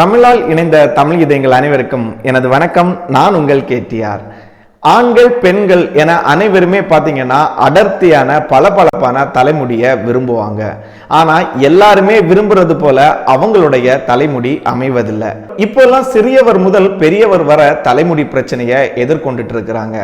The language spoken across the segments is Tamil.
தமிழால் இணைந்த தமிழ் இதயங்கள் அனைவருக்கும் எனது வணக்கம். நான் உங்கள் கேடிஆர். ஆண்கள் பெண்கள் என அனைவருமே பார்த்தீங்கன்னா அடர்த்தியான பளபளப்பான தலைமுடியை விரும்புவாங்க. ஆனா எல்லாருமே விரும்புறது போல அவங்களுடைய தலைமுடி அமைவதில்லை. இப்போல்லாம் சிறியவர் முதல் பெரியவர் வர தலைமுடி பிரச்சனையை எதிர்கொண்டுட்டு இருக்கிறாங்க.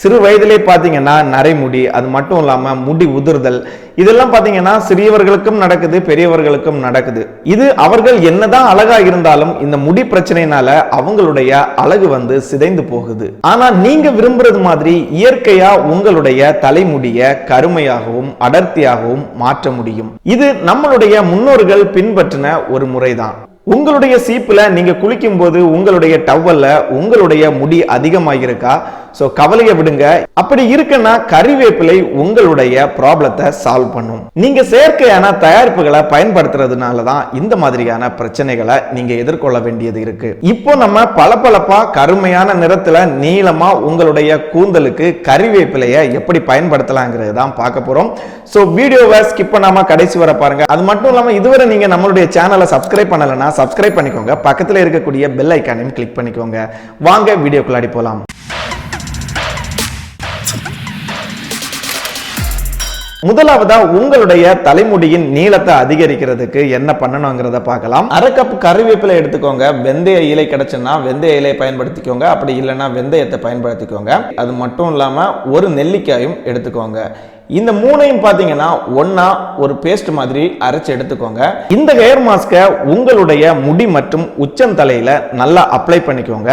சிறு வயதிலே பார்த்தீங்கன்னா நரைமுடி அது மட்டும் இல்லாமல் முடி உதிர்தல் இதெல்லாம் பார்த்தீங்கன்னா சிறியவர்களுக்கும் நடக்குது பெரியவர்களுக்கும் நடக்குது. இது அவர்கள் என்னதான் அழகா இருந்தாலும் இந்த முடி பிரச்சனையினால அவங்களுடைய அழகு வந்து சிதைந்து போகுது. ஆனா நீங்க விரும்புறது மாதிரி இயற்கையா உங்களுடைய தலைமுடிய கருமையாகவும் அடர்த்தியாகவும் மாற்ற முடியும். இது நம்மளுடைய முன்னோர்கள் பின்பற்றின ஒரு முறைதான். உங்களுடைய சீப்புல நீங்க குளிக்கும் போது உங்களுடைய டவல்ல உங்களுடைய முடி அதிகமாகிருக்கா ஸோ கவலையை விடுங்க. அப்படி இருக்குன்னா கறிவேப்பிலை உங்களுடைய ப்ராப்ளத்தை சால்வ் பண்ணும். நீங்க செயற்கையான தயாரிப்புகளை பயன்படுத்துறதுனால தான் இந்த மாதிரியான பிரச்சனைகளை நீங்க எதிர்கொள்ள வேண்டியது இருக்கு. இப்போ நம்ம பளபளப்பா கருமையான நிறத்துல நீளமா உங்களுடைய கூந்தலுக்கு கறிவேப்பிலையை எப்படி பயன்படுத்தலாங்கிறது தான் பார்க்க போறோம். ஸோ வீடியோவை ஸ்கிப் பண்ணாம கடைசி வர பாருங்க. அது மட்டும் இல்லாமல் இதுவரை நீங்க நம்மளுடைய சேனலை சப்ஸ்கிரைப் பண்ணலைன்னா சப்ஸ்கிரைப் பண்ணிக்கோங்க. பக்கத்தில் இருக்கக்கூடிய பெல் ஐக்கானையும் கிளிக் பண்ணிக்கோங்க. வாங்க வீடியோக்குள்ளாடி போகலாம் முதலாவதா உங்களுடைய தலைமுடியின் நீளத்தை அதிகரிக்கிறதுக்கு என்ன பண்ணணுங்கிறத பார்க்கலாம். அரை கப் கருவேப்பிலை எடுத்துக்கோங்க. வெந்தய இலை கிடைச்சுன்னா வெந்தய இலை பயன்படுத்திக்கோங்க. அப்படி இல்லைன்னா வெந்தயத்தை பயன்படுத்திக்கோங்க. அது மட்டும் இல்லாமல் ஒரு நெல்லிக்காயும் எடுத்துக்கோங்க. இந்த மூணையும் பார்த்தீங்கன்னா ஒன்றா ஒரு பேஸ்ட் மாதிரி அரைச்சு எடுத்துக்கோங்க. இந்த ஹேர் மாஸ்கை உங்களுடைய முடி மற்றும் உச்சந்தலையில் நல்லா அப்ளை பண்ணிக்கோங்க.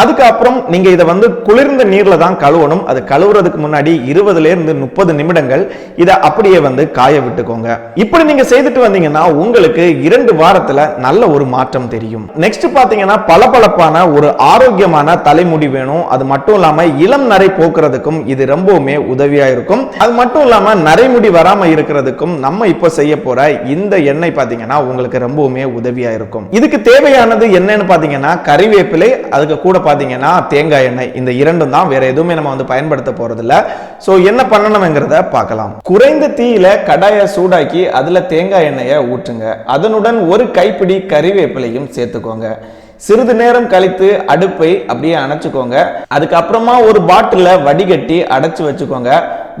அதுக்கப்புறம் நீங்க இதை வந்து குளிர்ந்த நீர்ல தான் கழுவணும். அது கழுவுறதுக்கு முன்னாடி இருபதுல இருந்து முப்பது நிமிடங்கள் இதை அப்படியே வந்து காய விட்டுக்கோங்க. இப்படி நீங்க செய்துட்டு வந்தீங்கன்னா உங்களுக்கு இரண்டு வாரத்துல நல்ல ஒரு மாற்றம் தெரியும். நெக்ஸ்ட் பாத்தீங்கன்னா பளபளப்பான ஒரு ஆரோக்கியமான தலைமுடி வேணும். அது மட்டும் இல்லாம இளம் நரை போக்குறதுக்கும் இது ரொம்பவுமே உதவியா இருக்கும். அது மட்டும் இல்லாம நரைமுடி வராம இருக்கிறதுக்கும் நம்ம இப்போ செய்ய போற இந்த எண்ணெய் பாத்தீங்கன்னா உங்களுக்கு ரொம்பவுமே உதவியா இருக்கும். இதுக்கு தேவையானது என்னன்னு பாத்தீங்கன்னா கறிவேப்பிலை அதுக்கு கூட பார்த்தீங்கன்னா தேங்காய் எண்ணெய் இந்த இரண்டும் தான் வேற எதுவுமே நம்ம வந்து பயன்படுத்த போறதில்ல. ஸோ என்ன பண்ணணுங்கிறத பார்க்கலாம். குறைந்த தீயில கடாயை சூடாக்கி அதுல தேங்காய் எண்ணெயை ஊற்றுங்க. அதனுடன் ஒரு கைப்பிடி கறிவேப்பிலையும் சேர்த்துக்கோங்க. சிறிது நேரம் கழித்து அடுப்பை அப்படியே அணைச்சுக்கோங்க. அதுக்கப்புறமா ஒரு பாட்டில வடிகட்டி அடைச்சு வச்சுக்கோங்க.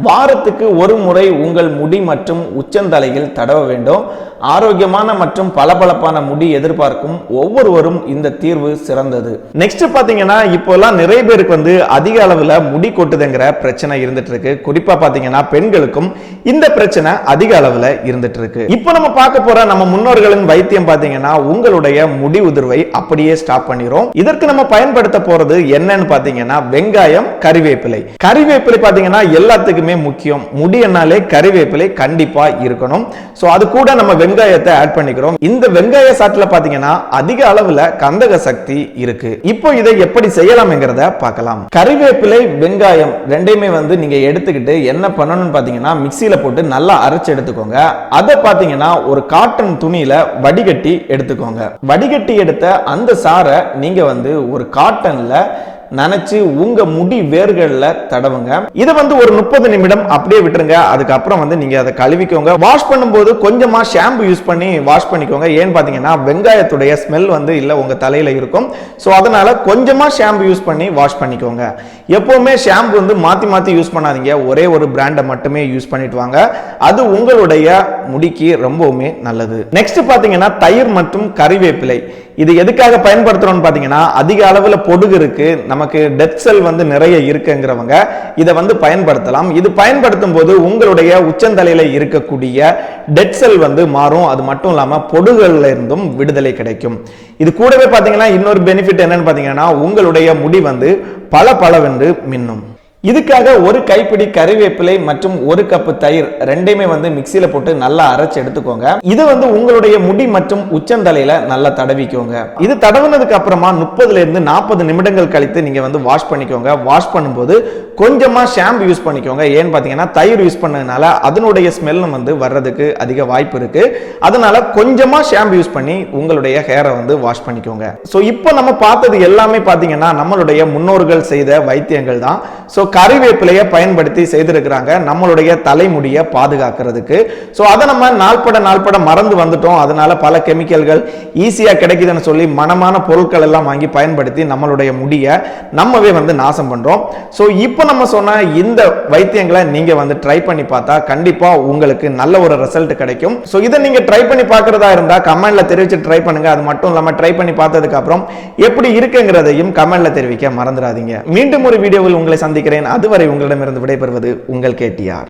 வாரத்துக்கு ஒரு முறை உங்கள் முடி மற்றும் உச்சந்தலையில் தடவ வேண்டும். ஆரோக்கியமான மற்றும் பளபளப்பான முடி எதிர்பார்க்கும் ஒவ்வொருவரும் இந்த தீர்வு சிறந்தது. நெக்ஸ்ட் பாத்தீங்கன்னா இப்போல்லாம் நிறைய பேருக்கு வந்து அதிக அளவுல முடி கொட்டுதுங்கிற பிரச்சனை இருந்துட்டு இருக்கு குறிப்பா பாத்தீங்கன்னா பெண்களுக்கும் இந்த பிரச்சனை அதிக அளவுல இருந்துட்டு இருக்கு இப்போ நம்ம பார்க்க போற நம்ம முன்னோர்களின் வைத்தியம் பாத்தீங்கன்னா உங்களுடைய முடி உதிர்வை அப்படியே ஸ்டாப் பண்ணிரும். இதற்கு நம்ம பயன்படுத்த போறது என்னன்னு பாத்தீங்கன்னா வெங்காயம் கறிவேப்பிலை. கறிவேப்பிலை பாத்தீங்கன்னா எல்லாத்துக்கும் முக்கியம். முடியனாலே கறிவேப்பிலை கண்டிப்பா இருக்கணும். ஸோ அது கூட நம்ம வெங்காயத்தை ஆட் பண்ணிக்கிறோம். இந்த வெங்காய சாட்டில் பாத்தீங்கன்னா அதிக அளவுல கந்தக சக்தி இருக்கு. இப்போ இதை எப்படி செய்யலாம்ங்கிறத பார்க்கலாம். கறிவேப்பிலை வெங்காயம் ரெண்டையுமே வந்து நீங்க எடுத்துக்கிட்டு என்ன பண்ணணும்னு பாத்தீங்கன்னா மிக்சியில போட்டு நல்லா அரைச்சு எடுத்துக்கோங்க. அதை பாத்தீங்கன்னா ஒரு காட்டன் துணியில வடிகட்டி எடுத்துக்கோங்க. வடிகட்டி எடுத்த அந்த சாரை நீங்க வந்து ஒரு காட்டன்ல நினைச்சு உங்க முடி வேர்களில் தடவுங்க. இதை வந்து ஒரு முப்பது நிமிடம் அப்படியே விட்டுருங்க. அதுக்கப்புறம் வந்து நீங்க அதை கழுவிக்கோங்க. வாஷ் பண்ணும்போது கொஞ்சமா ஷாம்பு யூஸ் பண்ணி வாஷ் பண்ணிக்கோங்க. ஏன்னு பாத்தீங்கன்னா வெங்காயத்துடைய ஸ்மெல் வந்து இல்லை உங்க தலையில இருக்கும். ஸோ அதனால கொஞ்சமா ஷாம்பு யூஸ் பண்ணி வாஷ் பண்ணிக்கோங்க. எப்பவுமே ஷாம்பு வந்து மாத்தி மாத்தி யூஸ் பண்ணாதீங்க. ஒரே ஒரு பிராண்டை மட்டுமே யூஸ் பண்ணிட்டு வாங்க. அது உங்களுடைய முடிக்கு ரொம்பவுமே நல்லது. நெக்ஸ்ட் பாத்தீங்கன்னா தயிர் மற்றும் கறிவேப்பிலை. இது எதுக்காக பயன்படுத்துகிறோம்னு பார்த்தீங்கன்னா அதிக அளவில் பொடுகு இருக்கு நமக்கு டெத் செல் வந்து நிறைய இருக்குங்கிறவங்க இதை வந்து பயன்படுத்தலாம். இது பயன்படுத்தும் போது உங்களுடைய உச்சந்தலையில் இருக்கக்கூடிய டெட் செல் வந்து மாறும். அது மட்டும் இல்லாமல் பொடுகள்ல இருந்தும் விடுதலை கிடைக்கும். இது கூடவே பார்த்தீங்கன்னா இன்னொரு பெனிஃபிட் என்னன்னு பார்த்தீங்கன்னா உங்களுடைய முடி வந்து பல பலவென்று மின்னும். இதுக்காக ஒரு கைப்பிடி கறிவேப்பிலை மற்றும் ஒரு கப்பு தயிர் ரெண்டையுமே வந்து மிக்சியில போட்டு நல்லா அரைச்சு எடுத்துக்கோங்க. இது வந்து உங்களுடைய முடி மற்றும் உச்சந்தலையில நல்லா தடவிக்கோங்க. இது தடவுனதுக்கு அப்புறமா முப்பதுல இருந்து நாற்பது நிமிடங்கள் கழித்து நீங்க வந்து வாஷ் பண்ணிக்கோங்க. வாஷ் பண்ணும்போது கொஞ்சமா ஷாம்பு யூஸ் பண்ணிக்கோங்க. ஏன்னு பாத்தீங்கன்னா தயிர் யூஸ் பண்ணதுனால அதனுடைய ஸ்மெல் வந்து வர்றதுக்கு அதிக வாய்ப்பு இருக்கு. அதனால கொஞ்சமா ஷாம்பு யூஸ் பண்ணி உங்களுடைய ஹேரை வந்து வாஷ் பண்ணிக்கோங்க. ஸோ இப்போ நம்ம பார்த்தது எல்லாமே பாத்தீங்கன்னா நம்மளுடைய முன்னோர்கள் செய்த வைத்தியங்கள் தான். ஸோ கறிவேப்பிலையை பயன்படுத்தி செய்திருக்கிறாங்க. நம்மளுடைய தலைமுடியை பாதுகாக்கிறதுக்கு. ஸோ அதை நம்ம நாள்பட நாள்பட மறந்து வந்துட்டோம். அதனால பல கெமிக்கல்கள் ஈஸியாக கிடைக்குதுன்னு சொல்லி மனமான பொருட்கள் எல்லாம் வாங்கி பயன்படுத்தி நம்மளுடைய முடியை நம்மவே வந்து நாசம் பண்ணுறோம் ஸோ இப்போ நம்ம சொன்ன இந்த வைத்தியங்களை நீங்கள் வந்து ட்ரை பண்ணி பார்த்தா கண்டிப்பாக உங்களுக்கு நல்ல ஒரு ரிசல்ட் கிடைக்கும். ஸோ இதை நீங்கள் ட்ரை பண்ணி பார்க்குறதா இருந்தால் கமெண்டில் தெரிவித்து ட்ரை பண்ணுங்க. அது மட்டும் இல்லாமல் ட்ரை பண்ணி பார்த்ததுக்கப்புறம் எப்படி இருக்குங்கிறதையும் கமெண்டில் தெரிவிக்க மறந்துடாதீங்க. மீண்டும் ஒரு வீடியோவில் உங்களை சந்திக்கிறேன் அதுவரை உங்களிடமிருந்து விடைபெறுவது உங்கள் கேட்டியார்